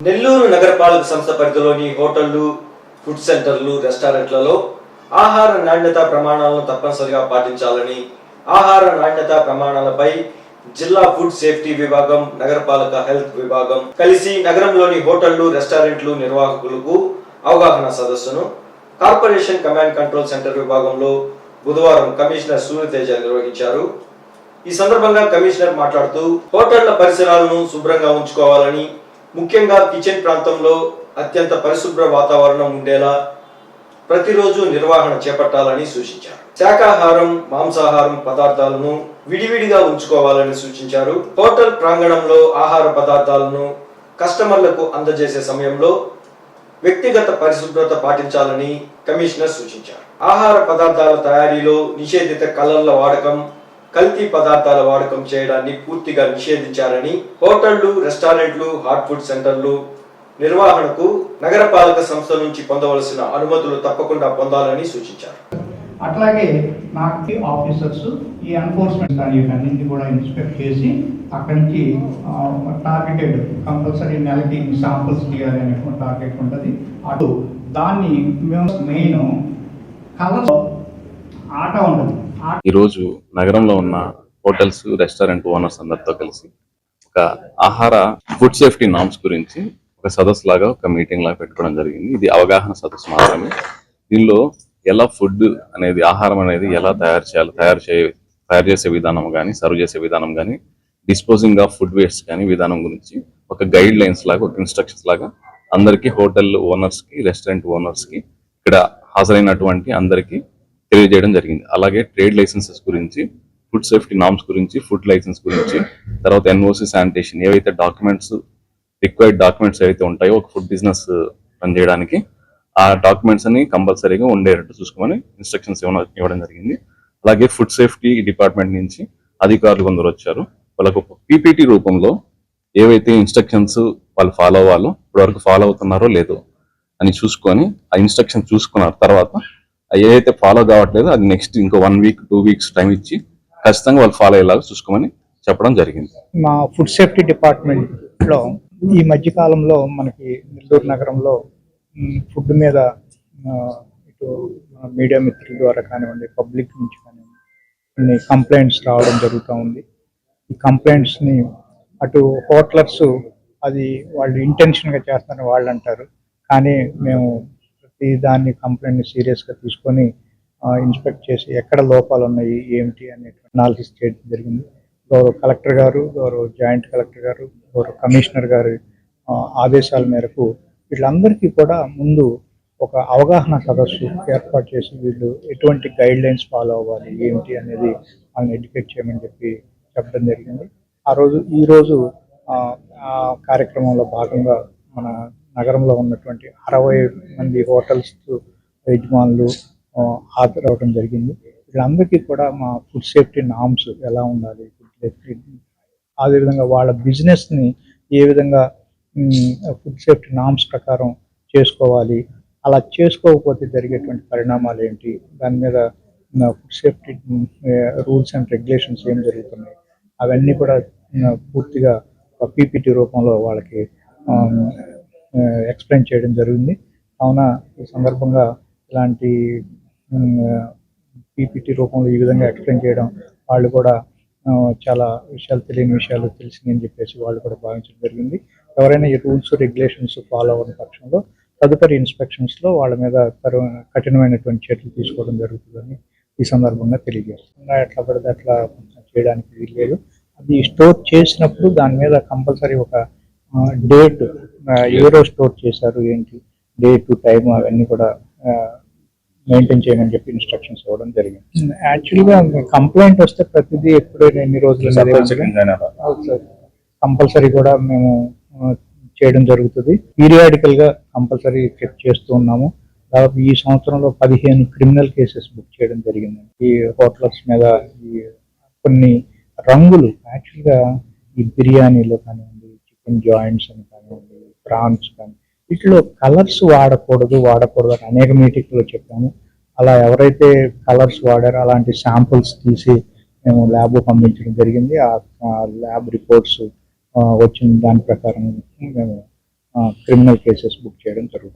నెల్లూరు నగరపాలక సంస్థ పరిధిలోని హోటళ్ళు ఫుడ్ సెంటర్లు రెస్టారెంట్లలో ఆహార నాణ్యత ప్రమాణాలను తప్పనిసరిగా పాటించాలని ఆహార నాణ్యత ప్రమాణాలపై జిల్లా ఫుడ్ సేఫ్టీ విభాగం నగరపాలక హెల్త్ విభాగం కలిసి నగరంలోని హోటళ్ళు రెస్టారెంట్లు నిర్వాహకులకు అవగాహన సదస్సును కార్పొరేషన్ కమాండ్ కంట్రోల్ సెంటర్ విభాగంలో బుధవారం కమిషనర్ సూర్యతేజ నిర్వహించారు. ఈ సందర్భంగా కమిషనర్ మాట్లాడుతూ హోటళ్ళ పరిసరాలను శుభ్రంగా ఉంచుకోవాలని ముఖ్యంగా కిచెన్ ప్రాంతంలో అత్యంత పరిశుభ్ర వాతావరణం ఉండేలా ప్రతిరోజు నిర్వహణ చేపట్టాలని సూచించారు. శాకాహారం మాంసాహారం పదార్థాలను విడివిడిగా ఉంచుకోవాలని సూచించారు. హోటల్ ప్రాంగణంలో ఆహార పదార్థాలను కస్టమర్లకు అందజేసే సమయంలో వ్యక్తిగత పరిశుభ్రత పాటించాలని కమిషనర్ సూచించారు. ఆహార పదార్థాల తయారీలో నిషేధిత కలర్ల వాడకం కల్తీ పదార్థాల వాడకం చేయడాన్ని పూర్తిగా నిషేధించారని హోటళ్ళు రెస్టారెంట్లు హాట్ ఫుడ్ సెంటర్లు నిర్వహణకు నగరపాలక సంస్థ నుంచి పొందవలసిన అనుమతులు తప్పకుండా పొందాలని సూచించారు. అట్లాగే నాకు ఆఫీసర్స్ ఈ ఎన్ఫోర్స్మెంట్ కానీ కూడా ఇన్స్పెక్ట్ చేసి అక్కడి నుంచి టార్గెటెడ్ కంపల్సరీ నెలకి శాంపుల్స్ తీయాలి అనే టార్గెట్ ఉంటుంది. అటు దాన్ని మేము మెయిన్ కలర్ ఆట ఉంటుంది. ఈరోజు నగరంలో ఉన్న హోటల్స్ రెస్టారెంట్ ఓనర్స్ అందరితో కలిసి ఒక ఆహార ఫుడ్ సేఫ్టీ నామ్స్ గురించి ఒక సదస్సు లాగా ఒక మీటింగ్ లాగా పెట్టుకోవడం జరిగింది. ఇది అవగాహన సదస్సు మాత్రమే. దీనిలో ఎలా ఫుడ్ అనేది ఆహారం అనేది ఎలా తయారు చేయాలి తయారు చే తయారు చేసే విధానం కానీ సర్వ్ చేసే విధానం కానీ డిస్పోజింగ్ ఆఫ్ ఫుడ్ వేస్ట్ కానీ విధానం గురించి ఒక గైడ్ లైన్స్ లాగా ఒక ఇన్స్ట్రక్షన్స్ లాగా అందరికీ హోటల్ ఓనర్స్కి రెస్టారెంట్ ఓనర్స్కి ఇక్కడ హాజరైనటువంటి అందరికీ తెలియజేయడం జరిగింది. అలాగే ట్రేడ్ లైసెన్సెస్ గురించి ఫుడ్ సేఫ్టీ నామ్స్ గురించి ఫుడ్ లైసెన్స్ గురించి తర్వాత ఎన్ఓసి శానిటేషన్ ఏవైతే డాక్యుమెంట్స్ రిక్వైర్డ్ డాక్యుమెంట్స్ ఏవైతే ఉంటాయో ఒక ఫుడ్ బిజినెస్ రన్ చేయడానికి ఆ డాక్యుమెంట్స్ అని కంపల్సరీగా ఉండేటట్టు చూసుకోమని ఇన్స్ట్రక్షన్స్ ఇవ్వడం ఇవ్వడం జరిగింది. అలాగే ఫుడ్ సేఫ్టీ డిపార్ట్మెంట్ నుంచి అధికారులు కొందరు వచ్చారు. వాళ్ళకు ఒక పీపీటీ రూపంలో ఏవైతే ఇన్స్ట్రక్షన్స్ వాళ్ళు ఫాలో అవ్వాలో ఇప్పటివరకు ఫాలో అవుతున్నారో లేదో అని చూసుకొని ఆ ఇన్స్ట్రక్షన్ చూసుకున్న తర్వాత ఏదైతే ఫాలో కావట్లేదో అది నెక్స్ట్ ఇంకో one week two weeks time ఇచ్చి ఖచ్చితంగా వాళ్ళు ఫాలో అయ్యేలాగా చూసుకోమని చెప్పడం జరిగింది. మా ఫుడ్ సేఫ్టీ డిపార్ట్మెంట్లో ఈ మధ్య కాలంలో మనకి నెల్లూరు నగరంలో ఫుడ్ మీద ఇటు మీడియా మిత్రుల ద్వారా కానివ్వండి పబ్లిక్ నుంచి కానివ్వండి కొన్ని కంప్లైంట్స్ రావడం జరుగుతూ ఉంది. ఈ కంప్లైంట్స్ని అటు హోటలర్స్ అది వాళ్ళు ఇంటెన్షన్గా చేస్తారని వాళ్ళు అంటారు కానీ మేము ప్రతి దాన్ని కంప్లైంట్ని సీరియస్గా తీసుకొని ఇన్స్పెక్ట్ చేసి ఎక్కడ లోపాలు ఉన్నాయి ఏమిటి అనే అనాలిసిస్ చేయడం జరిగింది. గౌరవ కలెక్టర్ గారు గౌరవ జాయింట్ కలెక్టర్ గారు గౌరవ కమిషనర్ గారి ఆదేశాల మేరకు వీళ్ళందరికీ కూడా ముందు ఒక అవగాహన సదస్సు ఏర్పాటు చేసి వీళ్ళు ఎటువంటి గైడ్ లైన్స్ ఫాలో అవ్వాలి ఏమిటి అనేది వాళ్ళని ఎడ్యుకేట్ చేయమని చెప్పి చెప్పడం జరిగింది. ఆ రోజు ఈ రోజు ఆ కార్యక్రమంలో భాగంగా మన నగరంలో ఉన్నటువంటి అరవై మంది హోటల్స్ యజమానులు ఆ, హాజరవడం జరిగింది. వీళ్ళందరికీ కూడా మా ఫుడ్ సేఫ్టీ నామ్స్ ఎలా ఉండాలి ఫుడ్ సేఫ్టీ అదేవిధంగా వాళ్ళ బిజినెస్ని ఏ విధంగా ఫుడ్ సేఫ్టీ నామ్స్ ప్రకారం చేసుకోవాలి అలా చేసుకోకపోతే జరిగేటువంటి పరిణామాలు ఏంటి దాని మీద food safety rules and regulations ఏం జరుగుతున్నాయి అవన్నీ కూడా పూర్తిగా పీపీటీ రూపంలో వాళ్ళకి ఎక్స్ప్లెయిన్ చేయడం జరిగింది. కావున ఈ సందర్భంగా ఇలాంటి పీపీటీ రూపంలో ఈ విధంగా ఎక్స్ప్లెయిన్ చేయడం వాళ్ళు కూడా చాలా విషయాలు తెలియని విషయాలు తెలిసిందని చెప్పేసి వాళ్ళు కూడా భావించడం జరిగింది. ఎవరైనా ఈ రూల్స్ రెగ్యులేషన్స్ ఫాలో అవ్వని పక్షంలో తదుపరి ఇన్స్పెక్షన్స్లో వాళ్ళ మీద కఠినమైనటువంటి చర్యలు తీసుకోవడం జరుగుతుందని ఈ సందర్భంగా తెలియజేస్తుంది ఎట్లా పడితే అట్లా చేయడానికి వీలు లేదు అది స్టోర్ చేసినప్పుడు దాని మీద కంపల్సరీ ఒక డేట్ ఎవరో స్టోర్ చేశారు ఏంటి డేట్ టైం అవన్నీ కూడా మెయింటైన్ చేయమని చెప్పి ఇన్స్ట్రక్షన్స్ ఇవ్వడం జరిగింది. యాక్చువల్గా కంప్లైంట్ వస్తే ప్రతిదీ ఎప్పుడైనా ఎన్ని రోజులు కంపల్సరీ కూడా మేము చేయడం జరుగుతుంది. పీరియాడికల్గా కంపల్సరీ చెక్ చేస్తూ ఉన్నాము. దాదాపు ఈ సంవత్సరంలో పదిహేను క్రిమినల్ కేసెస్ బుక్ చేయడం జరిగింది. ఈ హోటల్స్ మీద ఈ కొన్ని రంగులు యాక్చువల్గా ఈ బిర్యానీలో కానివ్వండి చికెన్ జాయింట్స్ అని ప్రాన్స్ కానీ వీటిలో కలర్స్ వాడకూడదు వాడకూడదు అని అనేక మీటింగ్లో చెప్పాము అలా ఎవరైతే కలర్స్ వాడారో అలాంటి శాంపుల్స్ తీసి మేము ల్యాబ్ పంపించడం జరిగింది. ఆ ల్యాబ్ రిపోర్ట్స్ వచ్చిన దాని ప్రకారం మేము క్రిమినల్ కేసెస్ బుక్ చేయడం జరుగుతుంది.